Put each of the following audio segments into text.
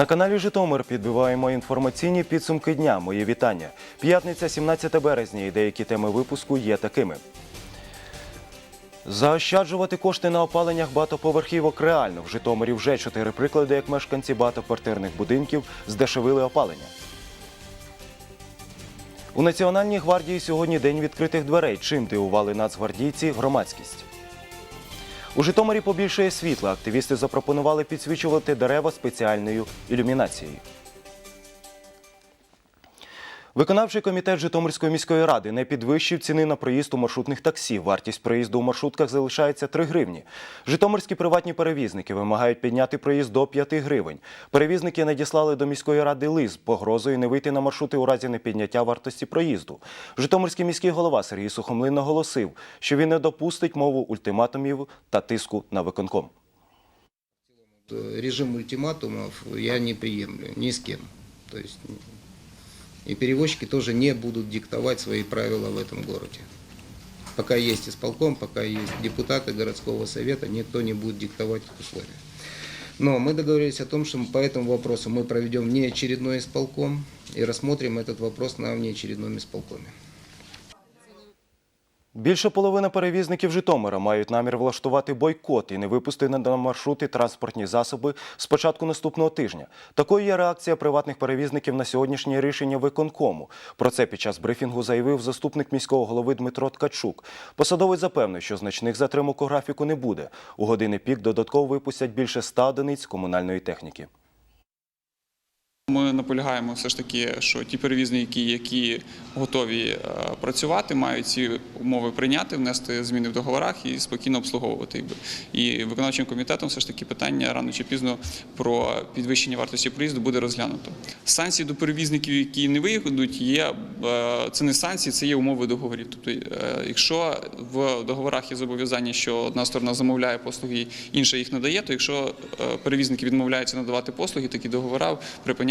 На каналі Житомир підбиваємо інформаційні підсумки дня. Моє вітання. П'ятниця, 17 березня, і деякі теми випуску є такими. Заощаджувати кошти на опаленнях багатоповерхівок реально. В Житомирі вже чотири приклади, як мешканці багатоквартирних будинків здешевили опалення. У Національній гвардії сьогодні день відкритих дверей. Чим дивували нацгвардійці громадськість. У Житомирі побільшує світла. Активісти запропонували підсвічувати дерева спеціальною ілюмінацією. Виконавчий комітет Житомирської міської ради не підвищив ціни на проїзд у маршрутних таксі. Вартість проїзду у маршрутках залишається 3 гривні. Житомирські приватні перевізники вимагають підняти проїзд до 5 гривень. Перевізники надіслали до міської ради лист погрозою не вийти на маршрути у разі непідняття вартості проїзду. Житомирський міський голова Сергій Сухомлин наголосив, що він не допустить мову ультиматумів та тиску на виконком. Режим ультиматумов я не приемлю ни с кем. То есть и перевозчики тоже не будут диктовать свои правила в этом городе. Пока есть исполком, пока есть депутаты городского совета, никто не будет диктовать условия. Но мы договорились о том, что по этому вопросу мы проведем внеочередной исполком и рассмотрим этот вопрос на внеочередном исполкоме. Більше половини перевізників Житомира мають намір влаштувати бойкот і не випустити на маршрути транспортні засоби з початку наступного тижня. Такою є реакція приватних перевізників на сьогоднішнє рішення виконкому. Про це під час брифінгу заявив заступник міського голови Дмитро Ткачук. Посадовець запевнив, що значних затримок у графіку не буде. У години пік додатково випустять більше ста одиниць комунальної техніки. Ми наполягаємо все ж таки, що ті перевізники, які готові е, працювати, мають ці умови прийняти, внести зміни в договорах і спокійно обслуговувати. І виконавчим комітетом все ж таки питання рано чи пізно про підвищення вартості проїзду буде розглянуто. Санкції до перевізників, які не виїдуть, є е, це не санкції, це є умови договорів. Тобто, е, якщо в договорах є зобов'язання, що одна сторона замовляє послуги, інша їх надає, то якщо перевізники відмовляються надавати послуги, такі договори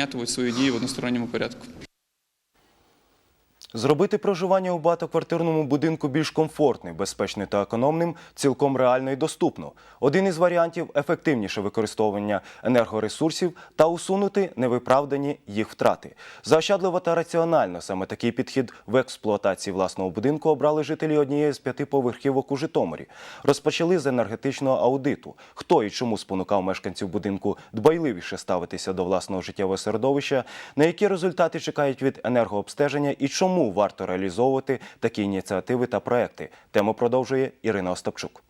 припинятимуть свої дії в односторонньому порядку. Зробити проживання у багатоквартирному будинку більш комфортним, безпечним та економним цілком реально і доступно. Один із варіантів ефективніше використовування енергоресурсів та усунути невиправдані їх втрати. Заощадливо та раціонально саме такий підхід в експлуатації власного будинку обрали жителі однієї з п'яти поверхівок у Житомирі. Розпочали з енергетичного аудиту. Хто і чому спонукав мешканців будинку дбайливіше ставитися до власного життєвого середовища, на які результати чекають від енергообстеження і чому варто реалізовувати такі ініціативи та проекти. Тему продовжує Ірина Остапчук.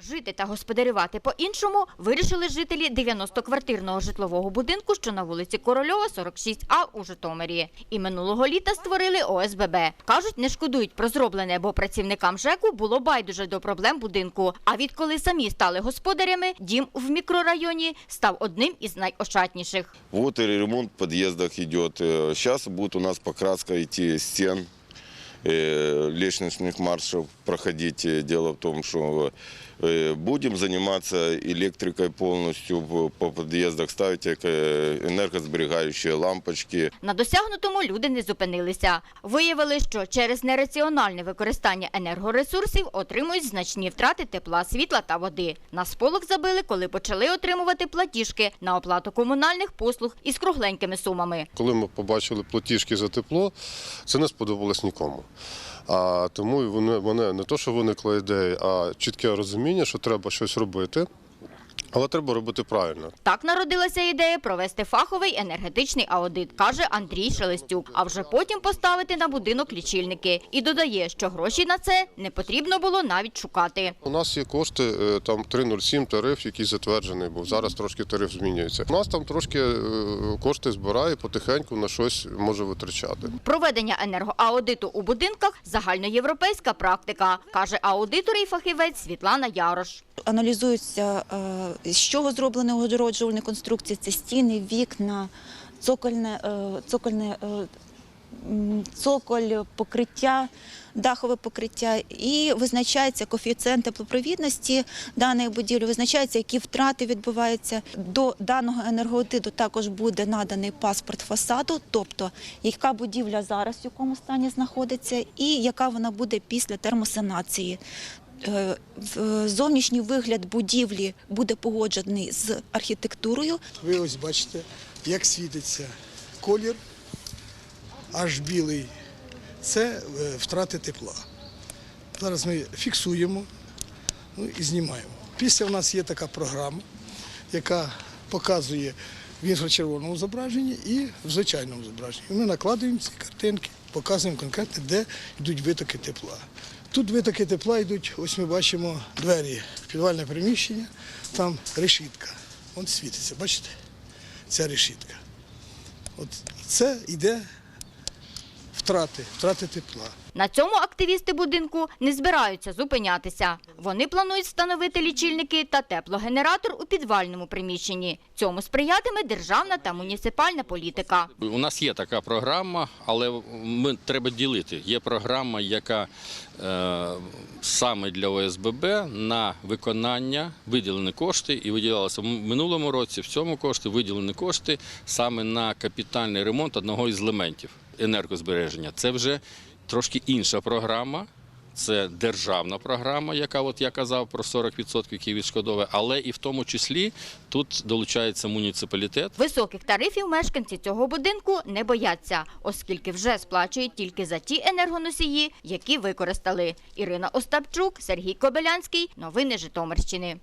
Жити та господарювати по-іншому вирішили жителі 90-квартирного житлового будинку, що на вулиці Корольова, 46А у Житомирі. І минулого літа створили ОСББ. Кажуть, не шкодують про зроблене, бо працівникам ЖЕКу було байдуже до проблем будинку. А відколи самі стали господарями, дім в мікрорайоні став одним із найощадніших. Вот и ремонт в подъездах идет. Сейчас будет у нас покраска идти стен, э, лестничных маршев проходить. Э, Дело в том, что э, будем заниматься электрикой полностью в- по подъездах, ставить эко- энергосберегающие лампочки. На досягнутому люди не зупинилися. Виявили, що через нераціональне використання енергоресурсів отримують значні втрати тепла, світла та води. На сполох забили, коли почали отримувати платіжки на оплату комунальних послуг із кругленькими сумами. Коли ми побачили платіжки за тепло, це не сподобалось нікому. А тому вони, мене не то, що виникла ідея, а чітке розуміння, що треба щось робити, але треба робити правильно. Так народилася ідея провести фаховий енергетичний аудит, каже Андрій Шелестюк. А вже потім поставити на будинок лічильники. І додає, що гроші на це не потрібно було навіть шукати. У нас є кошти, е, там 3,07 тариф, який затверджений був. Зараз трошки тариф змінюється. У нас там трошки е, кошти збирає, потихеньку на щось може витрачати. Проведення енергоаудиту у будинках загальноєвропейська практика, каже аудитор і фахівець Світлана Ярош. аналізуються, е, з чого зроблені огороджувальні конструкції, це стіни, вікна, цокольне, е, цокольне, е, цоколь, покриття, дахове покриття. І визначається коефіцієнт теплопровідності даної будівлі, визначається, які втрати відбуваються. До даного енергоаудиту також буде наданий паспорт фасаду, тобто яка будівля зараз в якому стані знаходиться, і яка вона буде після термосанації. Е, в- Зовнішній вигляд будівлі буде погоджений з архітектурою. Ви ось бачите, як світиться колір, аж білий. Це е, втрати тепла. Зараз ми фіксуємо ну, і знімаємо. Після в нас є така програма, яка показує в інфрачервоному зображенні і в звичайному зображенні. Ми накладуємо ці картинки, показуємо конкретно, де йдуть витоки тепла. Тут витоки тепла йдуть, ось ми бачимо двері підвальне приміщення, там решітка. Вон світиться, бачите? Ця решітка. От це йде втрати, втрати тепла. На цьому активісти будинку не збираються зупинятися. Вони планують встановити лічильники та теплогенератор у підвальному приміщенні. Цьому сприятиме державна та муніципальна політика. У нас є така програма, але ми треба ділити. Є програма, яка е, саме для ОСББ на виконання виділені кошти, і виділялося в минулому році. В цьому кошти виділені кошти саме на капітальний ремонт одного із елементів енергозбереження. Це вже трошки інша програма. Це державна програма, яка от я казав про 40%, які відшкодовує, але і в тому числі тут долучається муніципалітет. Високих тарифів мешканці цього будинку не бояться, оскільки вже сплачують тільки за ті енергоносії, які використали. Ірина Остапчук, Сергій Кобилянський. Новини Житомирщини.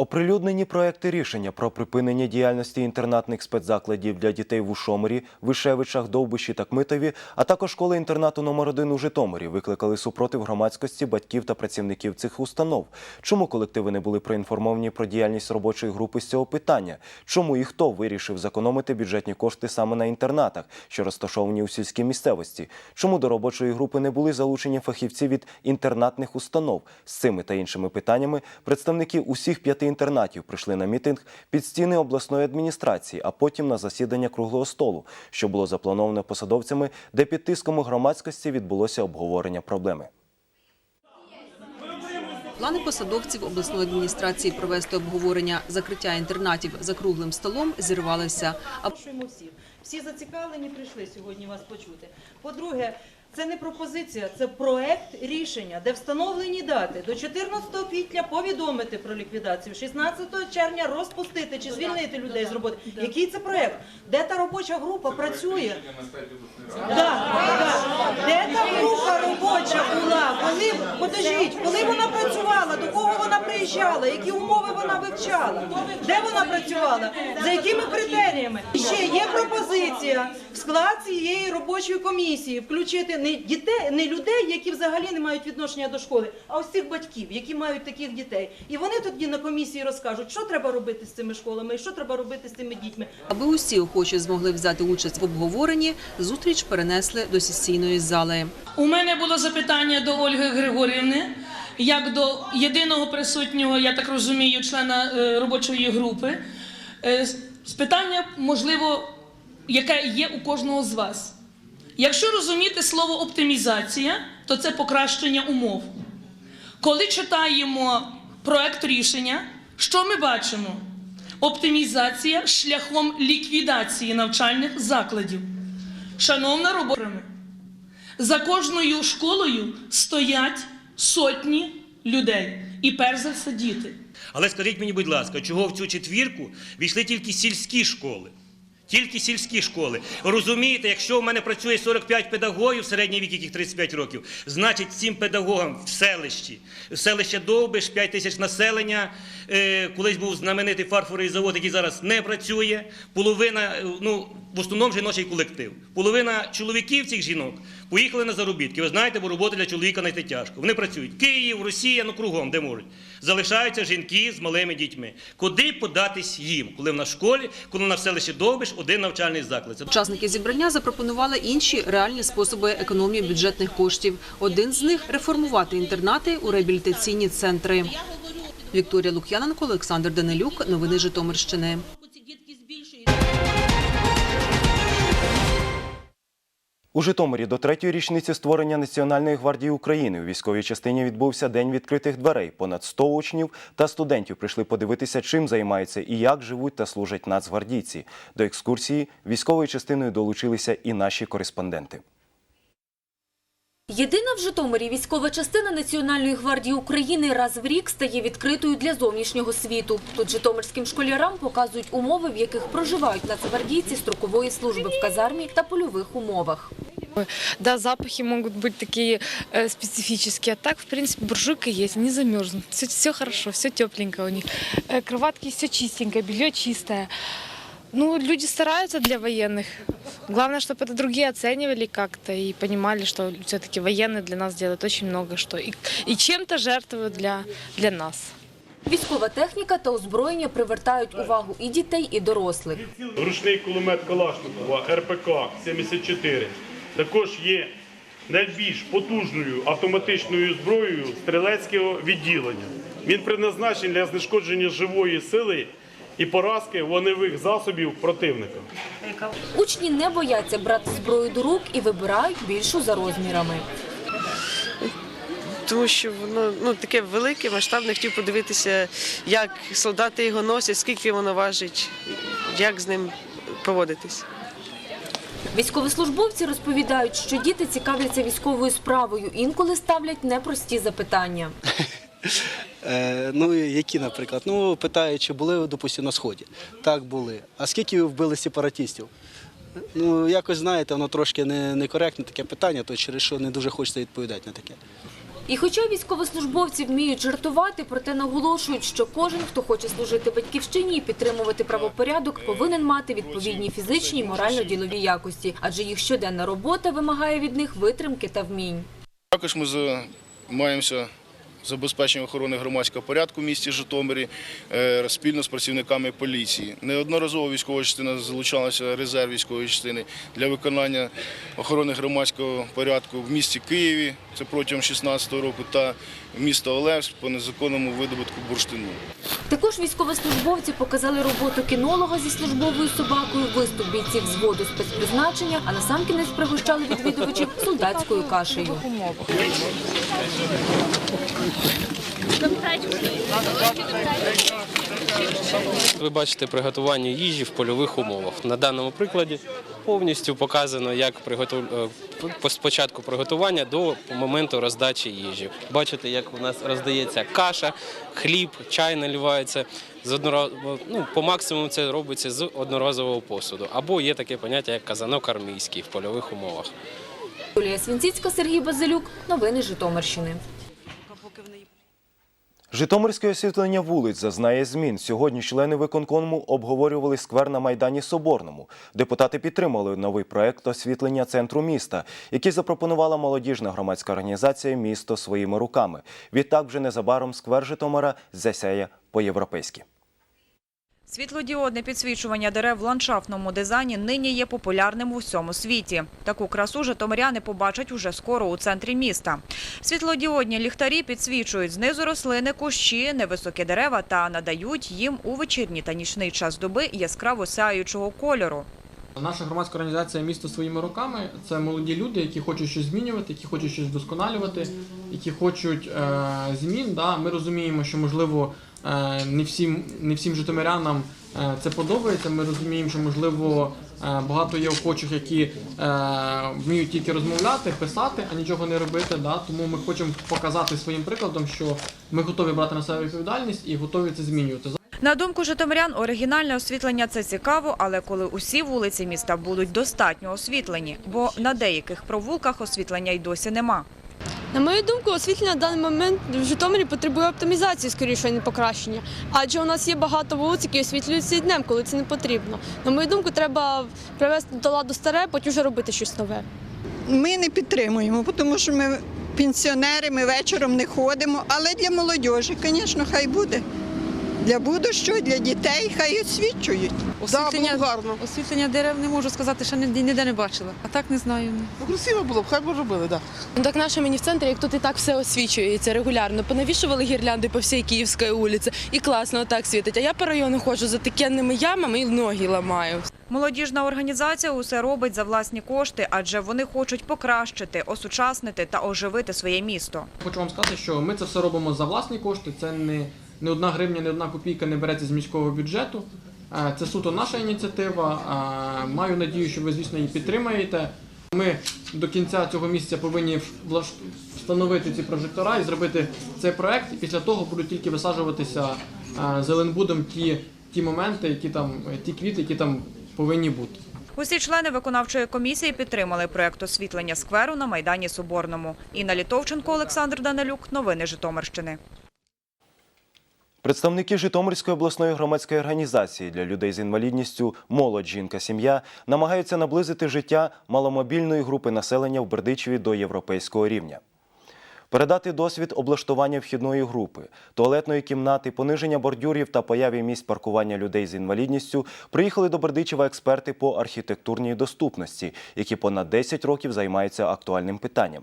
Оприлюднені проекти рішення про припинення діяльності інтернатних спецзакладів для дітей в Ушомирі, Вишевичах, Довбищі та Кмитові, а також школи-інтернату номер 1 у Житомирі викликали супротив громадськості, батьків та працівників цих установ. Чому колективи не були проінформовані про діяльність робочої групи з цього питання? Чому і хто вирішив зекономити бюджетні кошти саме на інтернатах, що розташовані у сільській місцевості? Чому до робочої групи не були залучені фахівці від інтернатних установ? З цими та іншими питаннями представники усіх п'яти інтернатів прийшли на мітинг під стіни обласної адміністрації, а потім на засідання круглого столу, що було заплановане посадовцями, де під тиском громадськості відбулося обговорення проблеми. Плани посадовців обласної адміністрації провести обговорення закриття інтернатів за круглим столом зірвалися. А. Всі зацікавлені прийшли сьогодні вас почути. По-друге, це не пропозиція, це проект рішення, де встановлені дати до 14 квітня повідомити про ліквідацію, 16 червня розпустити чи звільнити людей з роботи. Який це проект? Де та робоча група працює? Де та група робоча була? Коли подождіть, коли вона працювала? До кого вона приїжджала? Які умови вона вивчала? Де вона працювала? За якими критеріями? І ще є пропозиція в склад цієї робочої комісії включити не дітей, не людей, які взагалі не мають відношення до школи, а ось цих батьків, які мають таких дітей. І вони тоді на комісії розкажуть, що треба робити з цими школами і що треба робити з цими дітьми. аби усі охочі змогли взяти участь в обговоренні, зустріч перенесли до сесійної зали. У мене було запитання до Ольги Григорівни, як до єдиного присутнього, я так розумію, члена е, робочої групи. Е, З питання, можливо, яке є у кожного з вас. Якщо розуміти слово оптимізація, то це покращення умов. Коли читаємо проект рішення, що ми бачимо? Оптимізація шляхом ліквідації навчальних закладів. Шановна робота, за кожною школою стоять сотні людей. І перш за все діти. Але скажіть мені, будь ласка, чого в цю четвірку війшли тільки сільські школи? Тільки сільські школи. Розумієте, якщо в мене працює 45 педагогів, середній вік яких 35 років, значить цим педагогам в селищі, селище Довбиш, 5 тисяч населення, е, колись був знаменитий фарфоровий завод, який зараз не працює. Половина, е, ну, в основному жіночий колектив. Половина чоловіків цих жінок поїхали на заробітки. Ви знаєте, бо робота для чоловіка знайти тяжко. Вони працюють Київ, Росія, ну кругом, де можуть. Залишаються жінки з малими дітьми. Куди податись їм, коли в нас школі, коли в селищі Довбиш один навчальний заклад? Учасники зібрання запропонували інші реальні способи економії бюджетних коштів. Один з них реформувати інтернати у реабілітаційні центри. Вікторія Лук'яненко, Олександр Данилюк. Новини Житомирщини. У Житомирі до третьої річниці створення Національної гвардії України у військовій частині відбувся день відкритих дверей. Понад 100 учнів та студентів прийшли подивитися, чим займаються і як живуть та служать нацгвардійці. До екскурсії військовою частиною долучилися і наші кореспонденти. Єдина в Житомирі військова частина Національної гвардії України раз в рік стає відкритою для зовнішнього світу. Тут житомирським школярам показують умови, в яких проживають нацгвардійці строкової служби в казармі та польових умовах. Да, запахи могут быть такие э, специфические. А так, в принципе, буржуйка есть, не замерзнут. Все, все хорошо, все тепленько у них. Э, кроватки все чистенькое, белье чистое. Ну, люди стараются для военных. Главное, чтобы это другие оценивали как-то и понимали, что все-таки военные для нас делают очень много что. И, и чем-то жертвуют для, для нас. Військова техніка та озброєння привертають увагу і дітей, і дорослих. Ручний кулемет Калашникова РПК-74 також є найбільш потужною автоматичною зброєю стрілецького відділення. Він призначений для знешкодження живої сили і поразки вогневих засобів противника. Учні не бояться брати зброю до рук і вибирають більшу за розмірами. тому що воно ну таке велике, масштабне. Хотів подивитися, як солдати його носять, скільки воно важить, як з ним поводитись. Військовослужбовці розповідають, що діти цікавляться військовою справою, інколи ставлять непрості запитання. Е, ну, які, наприклад? Ну, питають, чи були ви, допустимо, на Сході. Так, були. А скільки ви вбили сепаратистів? Ну, якось, знаєте, воно трошки не, некоректне таке питання, то через що не дуже хочеться відповідати на таке. І хоча військовослужбовці вміють жартувати, проте наголошують, що кожен, хто хоче служити батьківщині і підтримувати правопорядок, повинен мати відповідні фізичні і морально-ділові якості, адже їх щоденна робота вимагає від них витримки та вмінь. Також ми займаємося забезпеченням охорони громадського порядку в місті Житомирі е, спільно з працівниками поліції. Неодноразово військова частина залучалася резерв військової частини для виконання охорони громадського порядку в місті Києві, це протягом 2016 року, та місто Олевськ по незаконному видобутку бурштину. Також військовослужбовці показали роботу кінолога зі службовою собакою, виступ бійців взводу спецпризначення, а насамкінець пригощали відвідувачів солдатською кашею. Ви бачите приготування їжі в польових умовах. На даному прикладі повністю показано, як приготов... е, спочатку приготування до моменту роздачі їжі. Бачите, як у нас роздається каша, хліб, чай наливається. З однора... ну, по максимуму це робиться з одноразового посуду. Або є таке поняття, як казанок армійський в польових умовах. Юлія Свінціцька, Сергій Базилюк. Новини Житомирщини. Житомирське освітлення вулиць зазнає змін. Сьогодні члени виконкому обговорювали сквер на Майдані Соборному. Депутати підтримали новий проект освітлення центру міста, який запропонувала молодіжна громадська організація Місто своїми руками. Відтак вже незабаром сквер Житомира засяє по-європейськи. Світлодіодне підсвічування дерев в ландшафтному дизайні нині є популярним у всьому світі. Таку красу житомиряни побачать уже скоро у центрі міста. Світлодіодні ліхтарі підсвічують знизу рослини, кущі, невисокі дерева та надають їм у вечірній та нічний час доби яскраво сяючого кольору. Наша громадська організація Місто своїми руками це молоді люди, які хочуть щось змінювати, які хочуть щось вдосконалювати, які хочуть е, змін. Ми розуміємо, що можливо не всім не всім житомирянам е, це подобається. Ми розуміємо, що можливо е, багато є охочих, які е, вміють тільки розмовляти, писати, а нічого не робити. Да? Тому ми хочемо показати своїм прикладом, що ми готові брати на себе відповідальність і готові це змінювати. На думку житомирян, оригінальне освітлення це цікаво, але коли усі вулиці міста будуть достатньо освітлені, бо на деяких провулках освітлення й досі нема. На мою думку, освітлення на даний момент в Житомирі потребує оптимізації скоріше, а не покращення. Адже у нас є багато вулиць, які освітлюються днем, коли це не потрібно. На мою думку, треба привести до ладу старе, потім вже робити щось нове. Ми не підтримуємо, тому що ми пенсіонери, ми вечором не ходимо, але для молодіжі, звісно, хай буде. Для будущого, для дітей хай освічують. Освітлення, гарно. освітлення дерев не можу сказати, що ніде, ніде не бачила. А так не знаю. Ну, красиво було б, хай б робили, так. Ну так наше мені в центрі, як тут і так все освічується регулярно. Понавішували гірлянди по всій Київській вулиці і класно так світить. А я по району ходжу за такенними ямами і ноги ламаю. Молодіжна організація усе робить за власні кошти, адже вони хочуть покращити, осучаснити та оживити своє місто. Хочу вам сказати, що ми це все робимо за власні кошти. Це не, не одна гривня, не одна копійка не береться з міського бюджету. Е, Це суто наша ініціатива. Е, Маю надію, що ви, звісно, її підтримаєте. Ми до кінця цього місяця повинні встановити ці прожектора і зробити цей проект. І після того будуть тільки висаджуватися е, зеленбудом ті, ті моменти, які там, ті квіти, які там повинні бути. Усі члени виконавчої комісії підтримали проект освітлення скверу на Майдані Соборному. Інна Літовченко, Олександр Данилюк. Новини Житомирщини. Представники Житомирської обласної громадської організації для людей з інвалідністю Молодь жінка сім'я намагаються наблизити життя маломобільної групи населення в Бердичеві до європейського рівня. Передати досвід облаштування вхідної групи, туалетної кімнати, пониження бордюрів та появі місць паркування людей з інвалідністю приїхали до Бердичева експерти по архітектурній доступності, які понад 10 років займаються актуальним питанням.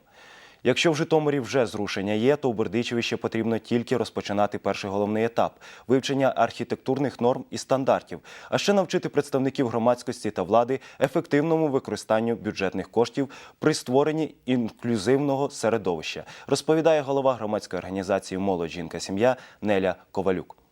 Якщо в Житомирі вже зрушення є, то у Бердичеві ще потрібно тільки розпочинати перший головний етап вивчення архітектурних норм і стандартів, а ще навчити представників громадськості та влади ефективному використанню бюджетних коштів при створенні інклюзивного середовища, розповідає голова громадської організації Молодь жінка сім'я Неля Ковалюк.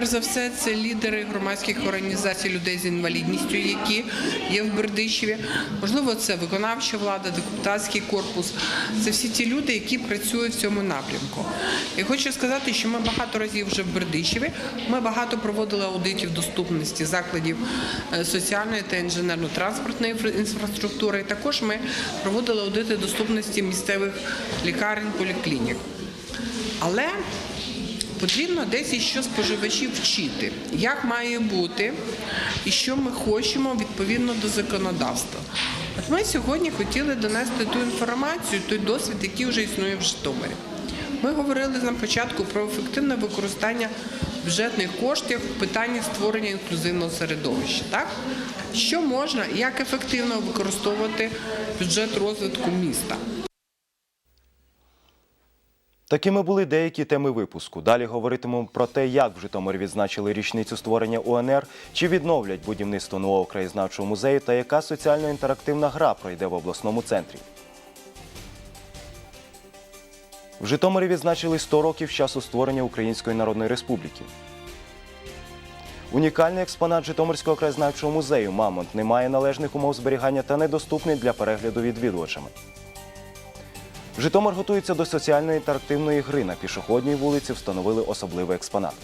Перш за все, це лідери громадських організацій людей з інвалідністю, які є в Бердичеві. Можливо, це виконавча влада, депутатський корпус. Це всі ті люди, які працюють в цьому напрямку. І хочу сказати, що ми багато разів вже в Бердичеві. Ми багато проводили аудитів доступності закладів е, соціальної та інженерно-транспортної інфра- інфраструктури. Також ми проводили аудити доступності місцевих лікарень, поліклінік. Але Потрібно десь і що споживачів вчити, як має бути і що ми хочемо відповідно до законодавства. От ми сьогодні хотіли донести ту інформацію, той досвід, який вже існує в Житомирі. Ми говорили на початку про ефективне використання бюджетних коштів в питанні створення інклюзивного середовища. Так? Що можна як ефективно використовувати бюджет розвитку міста? Такими були деякі теми випуску. Далі говоритимемо про те, як в Житомирі відзначили річницю створення УНР, чи відновлять будівництво нового краєзнавчого музею та яка соціально-інтерактивна гра пройде в обласному центрі. В Житомирі відзначили 100 років часу створення Української Народної Республіки. Унікальний експонат Житомирського краєзнавчого музею Мамонт не має належних умов зберігання та недоступний для перегляду відвідувачами. Житомир готується до соціальної інтерактивної гри. На пішохідній вулиці встановили особливий експонат.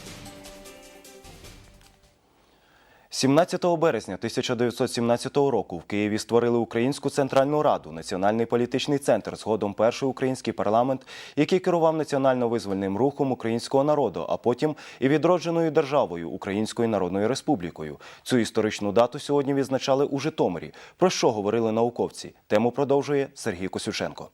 17 березня 1917 року в Києві створили Українську Центральну Раду, національний політичний центр, згодом перший український парламент, який керував національно-визвольним рухом українського народу, а потім і відродженою державою Українською Народною Республікою. Цю історичну дату сьогодні відзначали у Житомирі. Про що говорили науковці? Тему продовжує Сергій Косюченко.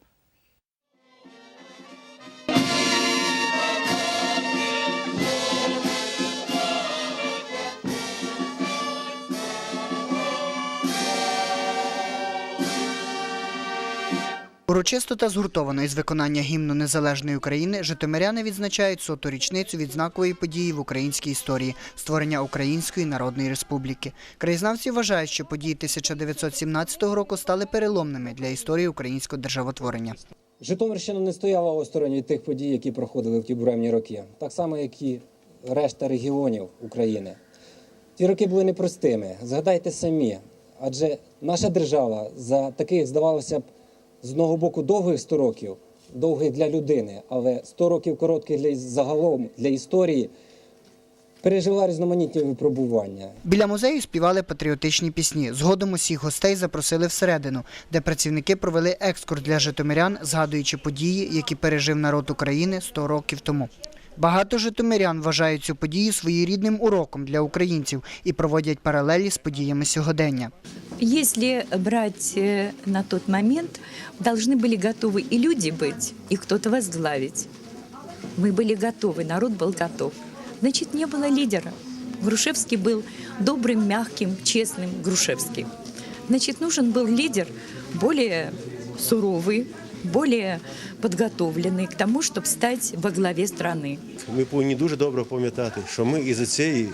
Урочисто та згуртовано із виконання гімну Незалежної України житомиряни відзначають соту річницю відзнакової події в українській історії створення Української Народної Республіки. Краєзнавці вважають, що події 1917 року стали переломними для історії українського державотворення. Житомирщина не стояла осторонь від тих подій, які проходили в ті буремні роки, так само, як і решта регіонів України. Ті роки були непростими. Згадайте самі, адже наша держава за таких, здавалося б, з одного боку довгих 100 років, довгий для людини, але 100 років коротких для загалом для історії, пережила різноманітні випробування. Біля музею співали патріотичні пісні. Згодом усіх гостей запросили всередину, де працівники провели екскурс для житомирян, згадуючи події, які пережив народ України 100 років тому. Багато житомирян вважають цю подію своєрідним уроком для українців і проводять паралелі з подіями сьогодення. Если брать э, на тот момент, должны были готовы и люди быть, и кто-то возглавить. Мы были готовы, народ был готов. Значит, не было лидера. Грушевский был добрым, мягким, честным Грушевский. Значит, нужен был лидер более суровый, более подготовленный к тому, чтобы стать во главе страны. Ми повинні дуже добре пам'ятати, що ми із цієї,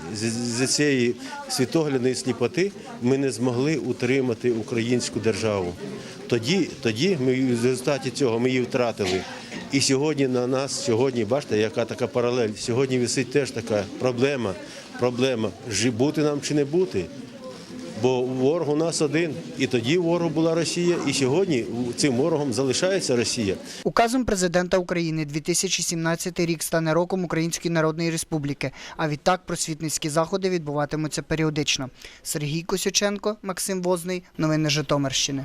з цієї світоглядної сліпоти ми не змогли утримати українську державу. Тоді, тоді ми в результаті цього ми її втратили. І сьогодні на нас, сьогодні, бачите, яка така паралель. Сьогодні висить теж така проблема. Проблема жи- бути нам чи не бути. Бо ворог у нас один, і тоді ворог була Росія, і сьогодні цим ворогом залишається Росія. Указом президента України 2017 рік стане роком Української Народної Республіки, а відтак просвітницькі заходи відбуватимуться періодично. Сергій Косюченко, Максим Возний. Новини Житомирщини.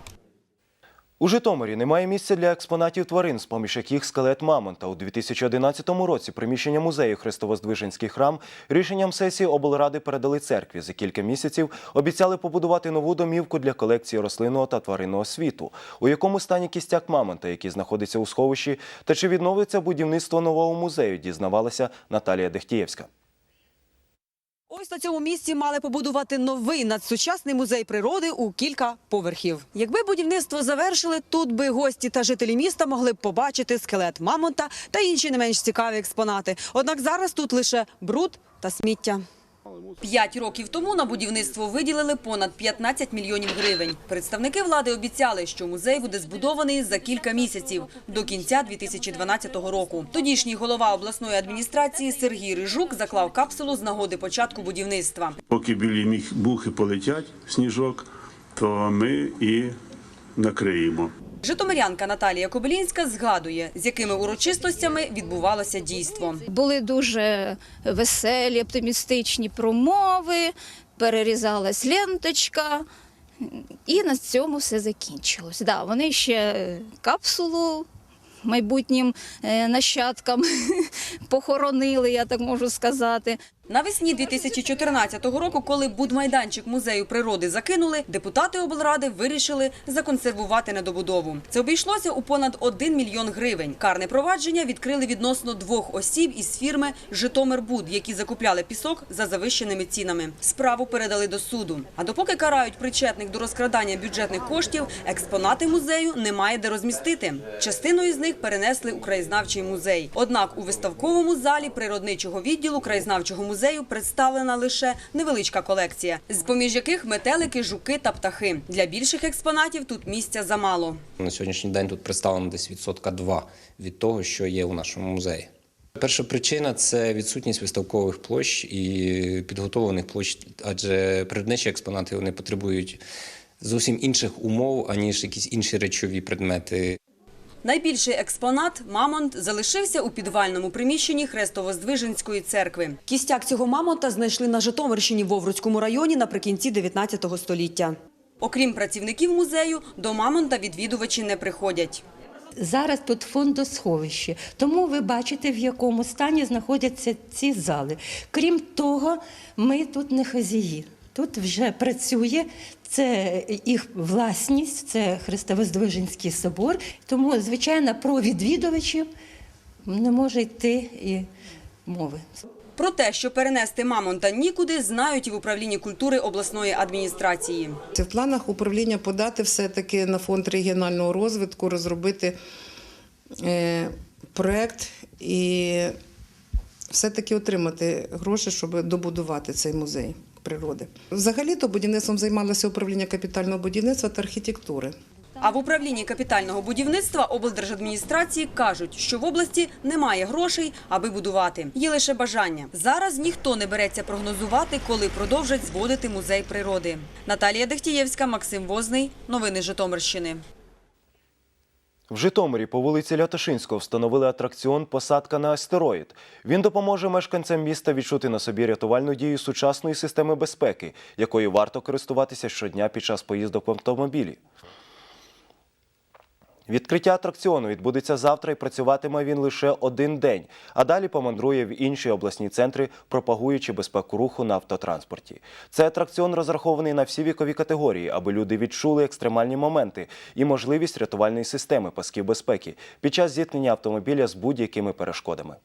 У Житомирі немає місця для експонатів тварин, з поміж яких скелет Мамонта. У 2011 році приміщення музею Христовоздвиженський храм рішенням сесії облради передали церкві. За кілька місяців обіцяли побудувати нову домівку для колекції рослинного та тваринного світу. У якому стані кістяк Мамонта, який знаходиться у сховищі, та чи відновиться будівництво нового музею, дізнавалася Наталія Дехтієвська. Ось на цьому місці мали побудувати новий надсучасний музей природи у кілька поверхів. Якби будівництво завершили, тут би гості та жителі міста могли б побачити скелет мамонта та інші не менш цікаві експонати. Однак зараз тут лише бруд та сміття. П'ять років тому на будівництво виділили понад 15 мільйонів гривень. Представники влади обіцяли, що музей буде збудований за кілька місяців до кінця 2012 року. Тодішній голова обласної адміністрації Сергій Рижук заклав капсулу з нагоди початку будівництва. Поки білі мухи полетять сніжок, то ми і накриємо. Житомирянка Наталія Кобилінська згадує, з якими урочистостями відбувалося дійство. Були дуже веселі, оптимістичні промови, перерізалась ленточка, і на цьому все закінчилось. Да, вони ще капсулу майбутнім е, нащадкам похоронили, я так можу сказати. Навесні 2014 року, коли будмайданчик музею природи закинули, депутати облради вирішили законсервувати недобудову. Це обійшлося у понад 1 мільйон гривень. Карне провадження відкрили відносно двох осіб із фірми Житомирбуд, які закупляли пісок за завищеними цінами. Справу передали до суду. А допоки карають причетних до розкрадання бюджетних коштів, експонати музею немає де розмістити. Частину із них перенесли у краєзнавчий музей. Однак у виставковому залі природничого відділу краєзнавчого музею представлена лише невеличка колекція, з поміж яких метелики, жуки та птахи. Для більших експонатів тут місця замало. На сьогоднішній день тут представлено десь відсотка 2 від того, що є у нашому музеї. Перша причина це відсутність виставкових площ і підготовлених площ, адже природничі експонати вони потребують зовсім інших умов, аніж якісь інші речові предмети. Найбільший експонат мамонт залишився у підвальному приміщенні Хрестово-Здвиженської церкви. Кістяк цього мамонта знайшли на Житомирщині в Овруцькому районі наприкінці 19 століття. Окрім працівників музею, до мамонта відвідувачі не приходять. Зараз тут фондосховище, тому ви бачите, в якому стані знаходяться ці зали. Крім того, ми тут не хазії. Тут вже працює це їх власність, це Христовоздвиженський собор. Тому, звичайно, про відвідувачів не може йти і мови. Про те, що перенести мамонта нікуди, знають і в управлінні культури обласної адміністрації. Це в планах управління подати все-таки на фонд регіонального розвитку, розробити е, проект і все-таки отримати гроші, щоб добудувати цей музей природи. Взагалі-то будівництвом займалося управління капітального будівництва та архітектури. А в управлінні капітального будівництва облдержадміністрації кажуть, що в області немає грошей, аби будувати. Є лише бажання. Зараз ніхто не береться прогнозувати, коли продовжать зводити музей природи. Наталія Дехтієвська, Максим Возний. Новини Житомирщини. В Житомирі по вулиці Лятошинського встановили атракціон Посадка на астероїд. Він допоможе мешканцям міста відчути на собі рятувальну дію сучасної системи безпеки, якою варто користуватися щодня під час поїздок в автомобілі. Відкриття атракціону відбудеться завтра і працюватиме він лише один день, а далі помандрує в інші обласні центри, пропагуючи безпеку руху на автотранспорті. Цей атракціон розрахований на всі вікові категорії, аби люди відчули екстремальні моменти і можливість рятувальної системи пасків безпеки під час зіткнення автомобіля з будь-якими перешкодами.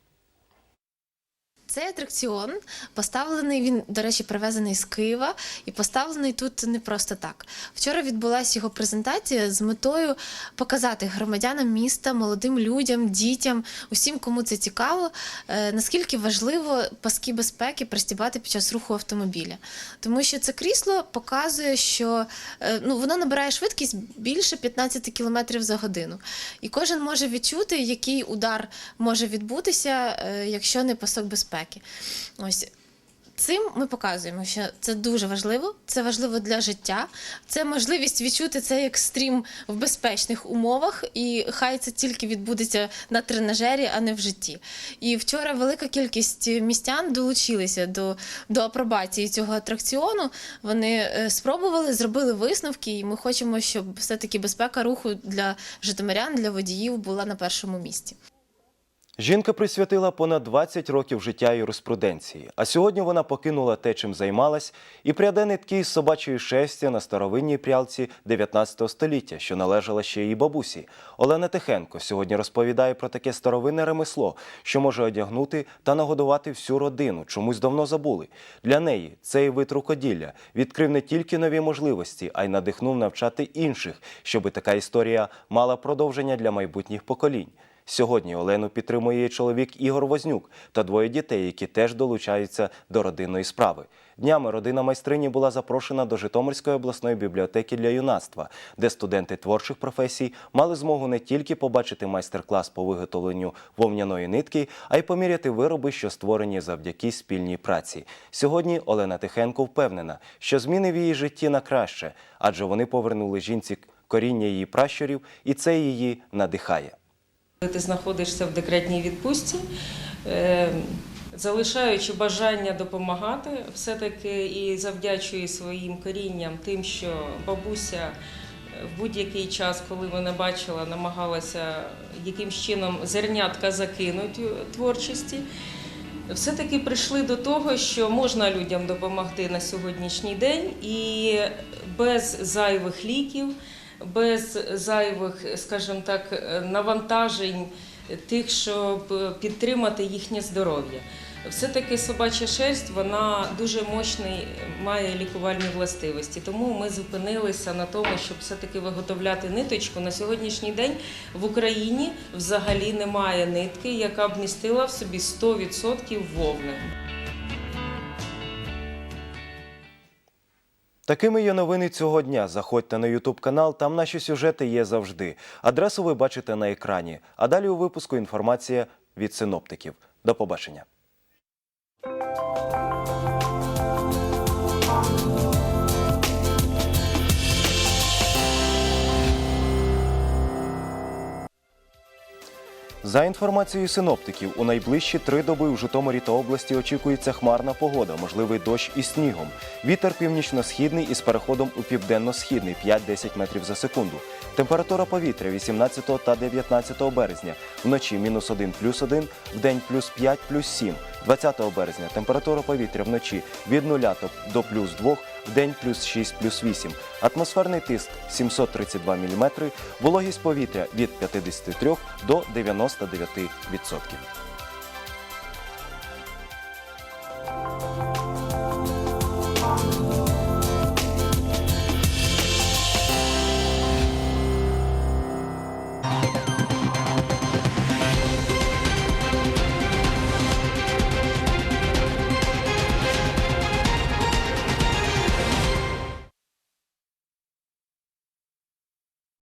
Цей атракціон поставлений. Він, до речі, привезений з Києва і поставлений тут не просто так. Вчора відбулася його презентація з метою показати громадянам міста, молодим людям, дітям, усім, кому це цікаво, е, наскільки важливо паски безпеки пристібати під час руху автомобіля. Тому що це крісло показує, що е, ну, воно набирає швидкість більше 15 км за годину. І кожен може відчути, який удар може відбутися, е, якщо не пасок безпеки. Ось Цим ми показуємо, що це дуже важливо, це важливо для життя, це можливість відчути цей екстрім в безпечних умовах, і хай це тільки відбудеться на тренажері, а не в житті. І вчора велика кількість містян долучилися до, до апробації цього атракціону. Вони е, спробували, зробили висновки, і ми хочемо, щоб все-таки безпека руху для житомирян, для водіїв була на першому місці. Жінка присвятила понад 20 років життя юриспруденції, а сьогодні вона покинула те, чим займалась, і пряде нитки із собачої шерсті на старовинній прялці 19 століття, що належала ще її бабусі. Олена Тихенко сьогодні розповідає про таке старовинне ремесло, що може одягнути та нагодувати всю родину. Чомусь давно забули. Для неї цей вид рукоділля відкрив не тільки нові можливості, а й надихнув навчати інших, щоби така історія мала продовження для майбутніх поколінь. Сьогодні Олену підтримує її чоловік Ігор Вознюк та двоє дітей, які теж долучаються до родинної справи. Днями родина майстрині була запрошена до Житомирської обласної бібліотеки для юнацтва, де студенти творчих професій мали змогу не тільки побачити майстер-клас по виготовленню вовняної нитки, а й поміряти вироби, що створені завдяки спільній праці. Сьогодні Олена Тихенко впевнена, що зміни в її житті на краще, адже вони повернули жінці коріння її пращурів, і це її надихає. Коли ти знаходишся в декретній відпустці, е, залишаючи бажання допомагати, все-таки і завдячую своїм корінням тим, що бабуся в будь-який час, коли мене бачила, намагалася якимсь чином зернятка закинути творчості. Все-таки прийшли до того, що можна людям допомогти на сьогоднішній день і без зайвих ліків, без зайвих, скажімо так, навантажень тих, щоб підтримати їхнє здоров'я. Все-таки собача шерсть вона дуже мощний має лікувальні властивості. Тому ми зупинилися на тому, щоб все-таки виготовляти ниточку. На сьогоднішній день в Україні взагалі немає нитки, яка б містила в собі 100% вовни. Такими є новини цього дня. Заходьте на Ютуб канал, там наші сюжети є завжди. Адресу ви бачите на екрані. А далі у випуску інформація від синоптиків. До побачення. За інформацією синоптиків, у найближчі три доби в Житомирі та області очікується хмарна погода, можливий дощ із снігом. Вітер північно-східний із переходом у південно-східний 5-10 метрів за секунду. Температура повітря 18 та 19 березня. Вночі мінус 1 плюс 1, вдень плюс 5 плюс 7. 20 березня температура повітря вночі від 0 до плюс 2, вдень плюс 6 плюс 8. Атмосферний тиск 732 мм, вологість повітря від 53 до 99%.